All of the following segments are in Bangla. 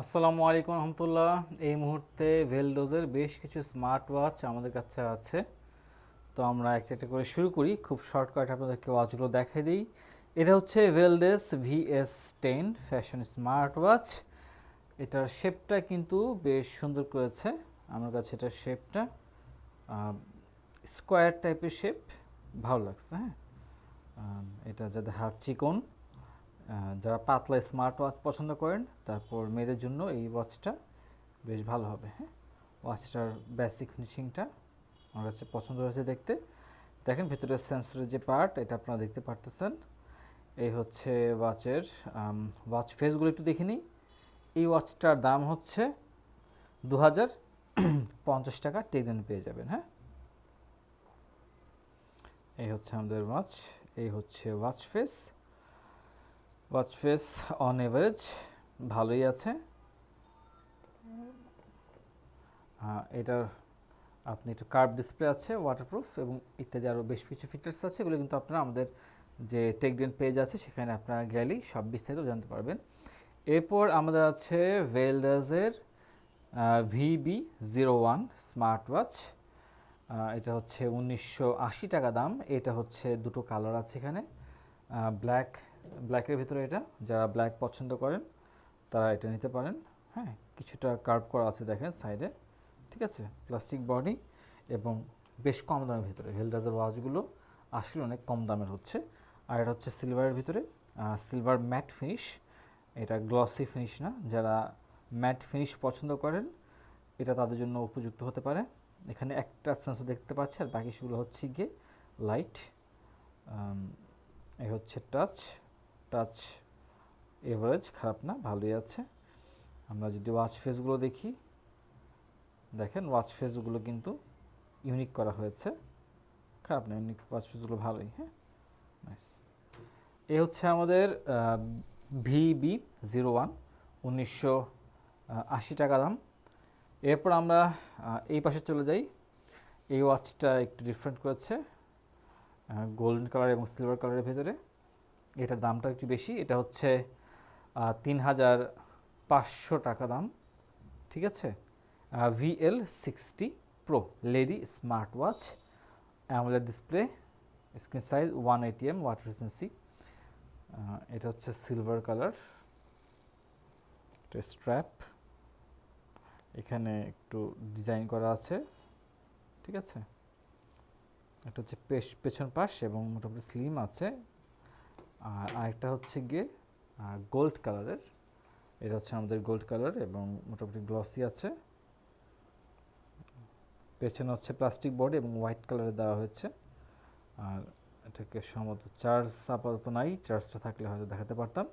আসসালামু আলাইকুম রহমতুল্লাহ। এই মুহূর্তে ভেলডোজের বেশ কিছু স্মার্ট ওয়াচ আমাদের কাছে আছে। তো আমরা একটা একটা করে শুরু করি। খুব শর্টকাট আপনাদেরকে ওয়াচগুলো দেখাই দিই। এটা হচ্ছে ভেলডেস VS ten fashion smart watch এটার শেপটা কিন্তু বেশ সুন্দর করেছে। আমার কাছে এটার শেপটা স্কোয়ার টাইপের শেপ ভালো লাগছে হ্যাঁ? এটা যাদের হাত চিকন যারা পাতলা স্মার্ট ওয়াচ পছন্দ করেন, তারপর মেয়েদের জন্য এই ওয়াচটা বেশ ভালো হবে হ্যাঁ? ওয়াচটার বেসিক ফিনিশিংটা আমার কাছে পছন্দ হয়েছে দেখতে। দেখেন ভেতরের সেন্সরের যে পার্ট এটা আপনারা দেখতে পারতেছেন। এই হচ্ছে ওয়াচের ওয়াচ ফেসগুলো একটু দেখে নিই। এই ওয়াচটার দাম হচ্ছে দু হাজার পঞ্চাশ টাকা টেকডেন পেয়ে যাবেন হ্যাঁ? এই হচ্ছে আমাদের ওয়াচ এই হচ্ছে watch face watch face on average ভালোই আছে। এটার আপনি একটু কার্ভ ডিসপ্লে আছে ওয়াটারপ্রুফ এবং ইত্যাদি আরও বেশ কিছু ফিচার্স আছে, এগুলো কিন্তু আপনারা আমাদের যে টেকডেন পেজ আছে, সেখানে আপনারা গেলেই সব বিস্তারিত জানতে পারবেন। এরপর আমাদের আছে ভেলডাজের VB zero one smart watch এটা হচ্ছে উনিশশো আশি টাকা দাম, এটা হচ্ছে দুটো কালার আছে এখানে। ব্ল্যাক ব্ল্যাকের ভিতরে এটা, যারা ব্ল্যাক পছন্দ করেন, তারা এটা নিতে পারেন। হ্যাঁ কিছুটা কার্ভ করা আছে দেখেন সাইডে ঠিক আছে? প্লাস্টিক বডি এবং বেশ কম দামের ভিতরে। ভেলডাজের ওয়াচগুলো আসলে অনেক কম দামের হচ্ছে। আর এটা হচ্ছে সিলভারের ভিতরে। সিলভার ম্যাট ফিনিশ এটা গ্লসি ফিনিশ না। যারা ম্যাট ফিনিশ পছন্দ করেন, এটা তাদের জন্য উপযুক্ত হতে পারে। এখানে একটা সেন্সর দেখতে পাচ্ছি, আর বাকি সেগুলো হচ্ছে গিয়ে লাইট এই হচ্ছে টাচ টাচ এভারেজ খারাপ না, ভালোই আছে। আমরা যদি ওয়াচ ফেসগুলো দেখি, দেখেন ওয়াচ ফেসগুলো কিন্তু ইউনিক করা হয়েছে। খারাপ না ইউনিক ওয়াচ ফেসগুলো ভালোই হ্যাঁ? নাইস এ হচ্ছে আমাদের ভিবি জিরো ওয়ান উনিশশো আশি টাকা দাম। এরপর আমরা এই পাশে চলে যাই। এই ওয়াচটা একটু ডিফারেন্ট করেছে গোল্ডেন কালার এবং সিলভার কালারের ভেতরে। এটার দামটা একটু বেশি, এটা হচ্ছে তিন হাজার পাঁচশো টাকা দাম, ঠিক আছে? VL sixty pro lady smart watch AMOLED display screen size one ATM water resistance এটা হচ্ছে সিলভার কালার স্ট্র্যাপ এখানে একটু ডিজাইন করা আছে, ঠিক আছে? এটা হচ্ছে পেছন পাশ এবং মোটামুটি স্লিম আছে আর আরেকটা হচ্ছে গিয়ে গোল্ড কালারের এটা হচ্ছে আমাদের গোল্ড কালার এবং মোটামুটি গ্লসি আছে। পেছনে হচ্ছে প্লাস্টিক বডি এবং হোয়াইট কালারে দেওয়া হয়েছে। আর এটাকে সম্ভবত চার্জ আপাতত নাই চার্জটা থাকলে হয়তো দেখাতে পারতাম।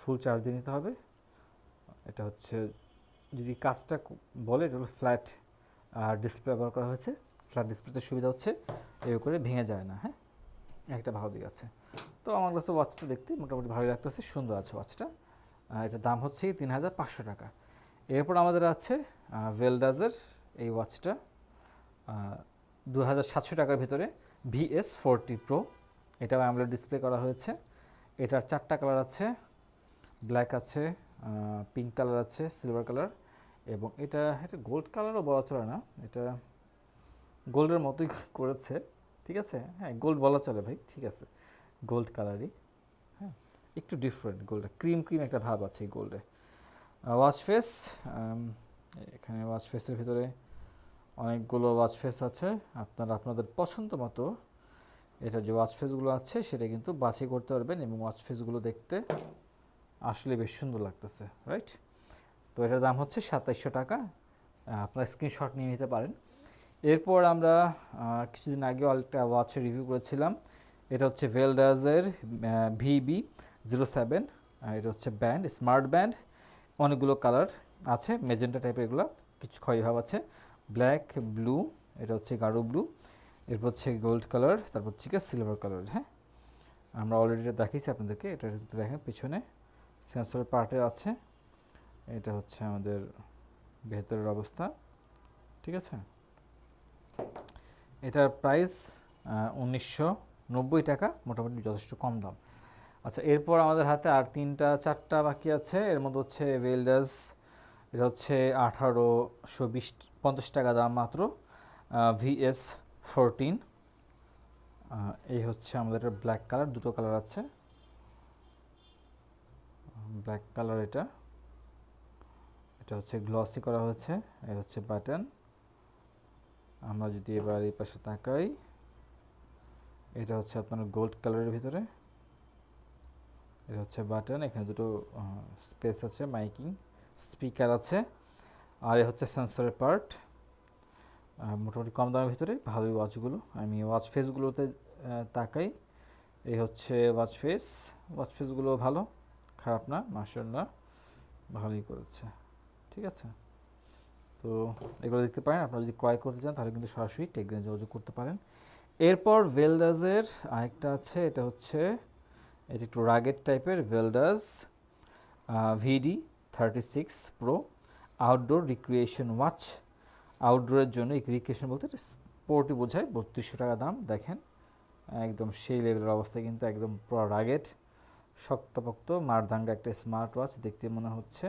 ফুল চার্জ দিয়ে নিতে হবে। এটা হচ্ছে, যদি কাজটা বলে, এটা হলো ফ্ল্যাট ডিসপ্লে ব্যবহার করা হয়েছে। ফ্ল্যাট ডিসপ্লেতে সুবিধা হচ্ছে এই করে ভেঙে যায় না হ্যাঁ? একটা ভালো দিক আছে। তো আমার কাছে ওয়াচটা দেখতে মোটামুটি ভালো লাগতেছে, সুন্দর আছে ওয়াচটা এটার দাম হচ্ছে তিন হাজার পাঁচশো টাকা। এরপর আমাদের আছে ভেলডাজের এই ওয়াচটা দু হাজার সাতশো টাকার ভিতরে ভিএস ফোরটি প্রো এটাও অ্যামলেট ডিসপ্লে করা হয়েছে। এটার চারটা কালার আছে ব্ল্যাক আছে পিঙ্ক কালার আছে সিলভার কালার এবং এটা এটা গোল্ড কালারও বলা চলে না, এটা গোল্ডের মতোই করেছে, ঠিক আছে? হ্যাঁ গোল্ড বলা চলে ভাই, ঠিক আছে। গোল্ড কালারই হ্যাঁ? একটু ডিফারেন্ট গোল্ডে ক্রিম ক্রিম একটা ভাব আছে এই গোল্ডে। ওয়াচ ফেস এখানে ওয়াচ ফেসের ভিতরে অনেকগুলো ওয়াচ ফেস আছে। আপনারা, আপনাদের পছন্দ মতো এটার যে ওয়াচ ফেসগুলো আছে, সেটা কিন্তু বাছাই করতে পারবেন এবং ওয়াচ ফেসগুলো দেখতে আসলে বেশ সুন্দর লাগতেছে রাইট তো এটার দাম হচ্ছে সাতাইশশো টাকা। আপনারা স্ক্রিনশট নিয়ে নিতে পারেন। এরপর আমরা কিছুদিন আগে একটা ওয়াচের রিভিউ করেছিলাম। এটা হচ্ছে ভেলডাজের ভিবি জিরো সেভেন এটা হচ্ছে ব্যান্ড স্মার্ট ব্যান্ড অনেকগুলো কালার আছে মেজেন্টা টাইপের এগুলো, কিছু ক্ষয় ভাব আছে। ব্ল্যাক ব্লু এটা হচ্ছে গাঢ় ব্লু এরপর হচ্ছে গোল্ড কালার তারপর হচ্ছে সিলভার কালার হ্যাঁ? আমরা অলরেডি এটা দেখিয়েছি আপনাদেরকে, এটা দেখেন পিছনে সেন্সর পার্টের আছে। এটা হচ্ছে আমাদের ভেতরের অবস্থা, ঠিক আছে? এটার প্রাইস উনিশশো নব্বই টাকা, মোটামুটি যথেষ্ট কম দাম। আচ্ছা এরপর আমাদের হাতে আর তিনটা, চারটা বাকি আছে। এর মধ্যে হচ্ছে ওয়েলডাস এটা হচ্ছে আঠারোশো বিশ, পঞ্চাশ টাকা দাম মাত্র। ভিএস ফোরটিন এই হচ্ছে আমাদের ব্ল্যাক কালার দুটো কালার আছে। ব্ল্যাক কালার এটা। এটা হচ্ছে গ্লসি করা হয়েছে, এই হচ্ছে বাটন আমরা যদি এবার এই পাশে তাকাই। এটা হচ্ছে আপনার গোল্ড কালারের ভিতরে। এটা হচ্ছে বাটন এখানে দুটো স্পেস আছে মাইকিং স্পিকার আছে, আর এ হচ্ছে সেন্সরের পার্ট মোটামুটি কম দামের ভিতরে, ভালোই ওয়াচগুলো আমি ওয়াচ ফেসগুলোতে তাকাই। এই হচ্ছে ওয়াচ ফেস ওয়াচ ফেসগুলো ভালো, খারাপ না মার্শাল্লাহ ভালোই করেছে, ঠিক আছে? তো এগুলো দেখতে পারেন, আপনারা যদি ক্রয় করতে চান, তাহলে কিন্তু সরাসরি টেকগ্রেন যোগাযোগ করতে পারেন। এরপর ভেলডাজের আরেকটা আছে, এটা হচ্ছে, এটা একটু রাগেড টাইপের ভেলডাজ VD thirty six pro outdoor recreation watch আউটডোরের জন্য রিক্রিয়েশন বলতে স্পোর্টই বোঝায়, বত্রিশশো টাকা দাম, দেখেন, একদম সেই লেভেলের অবস্থা কিন্তু একদম পুরো রাগেড শক্তপোক্ত মারদাঙ্গা একটা স্মার্ট ওয়াচ দেখতে মনে হচ্ছে।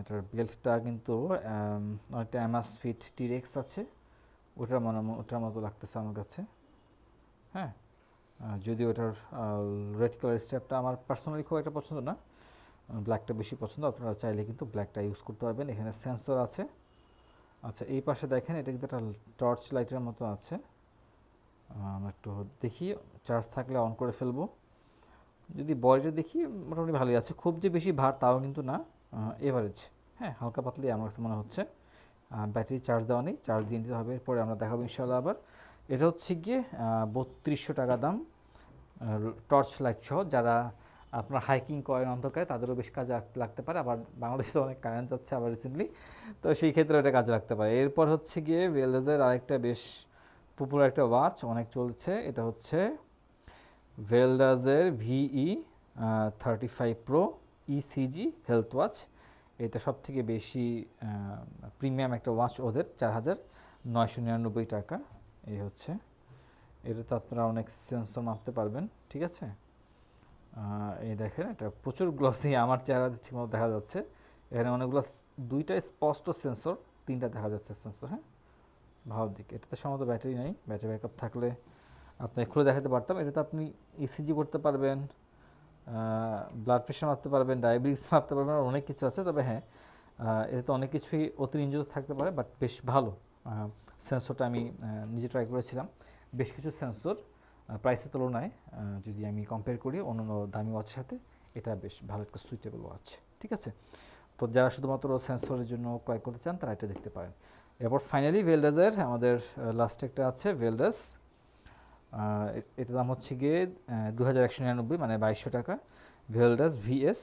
এটার বেল্টটা কিন্তু অনেকটা অ্যামাস ফিট টিরেক্স আছে। ওটার মনে ওটার মতো লাগতেছে আমার কাছে। হ্যাঁ? যদি ওটার রেড কালার স্ট্যাপটা আমার পার্সোনালি খুব একটা পছন্দ না। ব্ল্যাকটা বেশি পছন্দ। আপনারা চাইলে কিন্তু ব্ল্যাকটা ইউজ করতে পারবেন। এখানে সেন্সর আছে। আচ্ছা এই পাশে দেখেন, এটা কিন্তু একটা টর্চ লাইটের মতো আছে। আমরা একটু দেখি। চার্জ থাকলে অন করে ফেলব। যদি বডিটা দেখি, মোটামুটি ভালোই আছে। খুব যে বেশি ভার তাও কিন্তু না। এভারেজ হ্যাঁ হালকা পাতলি আমার কাছে মনে হচ্ছে। ব্যাটারি চার্জ দেওয়া নেই, চার্জ দিয়ে নিতে হবে। এরপরে আমরা দেখাবো ইনশাল্লাহ আবার। এটা হচ্ছে গিয়ে বত্রিশশো টাকা দাম টর্চ লাইট সহ। যারা আপনার হাইকিং করেন অন্ধকারে, তাদেরও বেশ কাজে লাগতে পারে। আবার বাংলাদেশে অনেক কারেন্ট যাচ্ছে আবার রিসেন্টলি তো সেই ক্ষেত্রে এটা কাজে লাগতে পারে। এরপর হচ্ছে গিয়ে ওয়েলডেজের আরেকটা বেশ পপুলার একটা ওয়াচ অনেক চলছে। এটা হচ্ছে ভেলডাজের VE thirty five pro ECG health watch এটা সব থেকে বেশি প্রিমিয়াম একটা ওয়াচ ওদের, চার হাজার নয়শো নিরানব্বই টাকা। এই হচ্ছে। এটাতে আপনারা অনেক সেন্সর মাপতে পারবেন, ঠিক আছে? এই দেখেন, এটা প্রচুর গ্লসি আমার চেহারা ঠিকমতো দেখা যাচ্ছে। এখানে অনেকগুলো দুইটা স্পষ্ট সেন্সর তিনটা দেখা যাচ্ছে সেন্সর হ্যাঁ? ভাব দিক। এটাতে সম্ভবত ব্যাটারি নেই, ব্যাটারি ব্যাকআপ থাকলে আপনি খুলে দেখাতে পারতাম। এটাতে আপনি ইসিজি করতে পারবেন ব্লাড প্রেশার মাপতে পারবেন ডায়াবেটিস মাপতে পারবেন অনেক কিছু আছে, তবে হ্যাঁ এটাতে অনেক কিছুই অতিরঞ্জিত থাকতে পারে বাট বেশ ভালো সেন্সরটা আমি নিজে ট্রাই করেছিলাম। বেশ কিছু সেন্সর প্রাইসের তুলনায় যদি আমি কম্পেয়ার করি অন্যান্য দামি ওয়াচের সাথে, এটা বেশ ভালো একটা সুইটেবল ওয়াচ ঠিক আছে? তো যারা শুধুমাত্র সেন্সরের জন্য ক্রয় করতে চান, তারা এটা দেখতে পারেন। এরপর ফাইনালি ভেলডাজের আমাদের লাস্টে একটা আছে ভেলডাস এটার দাম হচ্ছে গিয়ে দু হাজার একশো নিরানব্বই মানে বাইশশো টাকা। ভেলডাস ভিএস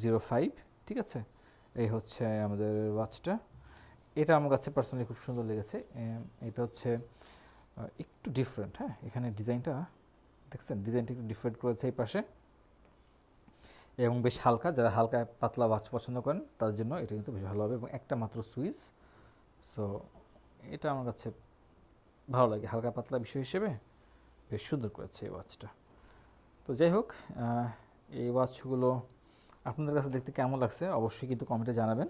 জিরো ফাইভ ঠিক আছে? এই হচ্ছে আমাদের ওয়াচটা এটা আমার কাছে পার্সোনালি খুব সুন্দর লেগেছে। এটা হচ্ছে একটু ডিফারেন্ট হ্যাঁ? এখানে ডিজাইনটা, দেখছেন? ডিজাইনটা একটু ডিফারেন্ট করেছে এই পাশে। এবং বেশ হালকা, যারা হালকা পাতলা ওয়াচ পছন্দ করেন তার জন্য এটা কিন্তু বেশ ভালো হবে। এবং একটা মাত্র সুইচ। সো এটা আমার কাছে ভালো লাগে। হালকা পাতলা বিষয় হিসেবে। বেশ সুন্দর করেছে এই ওয়াচটা তো যাই হোক এই ওয়াচগুলো আপনাদের কাছে দেখতে কেমন লাগছে অবশ্যই কিন্তু কমেন্টে জানাবেন।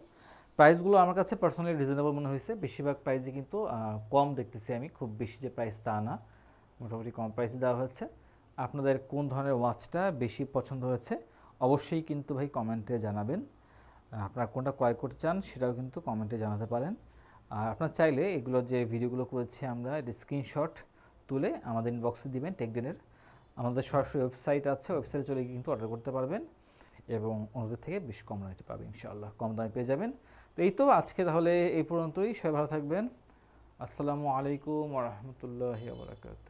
প্রাইসগুলো আমার কাছে পার্সোনালি রিজনেবল মনে হয়েছে। বেশিরভাগ প্রাইসে কিন্তু কম দেখতেছি আমি, খুব বেশি যে প্রাইস তা না। মোটামুটি কম প্রাইসে দেওয়া হয়েছে। আপনাদের কোন ধরনের ওয়াচটা বেশি পছন্দ হয়েছে অবশ্যই কিন্তু ভাই কমেন্টে জানাবেন। আপনারা কোনটা ক্রয় করতে চান সেটাও কিন্তু কমেন্টে জানাতে পারেন। আর আপনার চাইলে এগুলো যে ভিডিওগুলো করেছি আমরা স্ক্রিনশট তুলে আমাদের ইনবক্সে দিবেন, টেকডেনের। আমাদের সরাসরি ওয়েবসাইট আছে ওয়েবসাইটে চলে কিন্তু অর্ডার করতে পারবেন এবং অন্যদের থেকে বেশ কম রেটে পাবে ইনশাআল্লাহ। কম দামে পেয়ে যাবেন। তো এই তো আজকে তাহলে এই পর্যন্তই। সবাই ভালো থাকবেন। আসসালামু আলাইকুম রহমতুল্লাহ বারকাত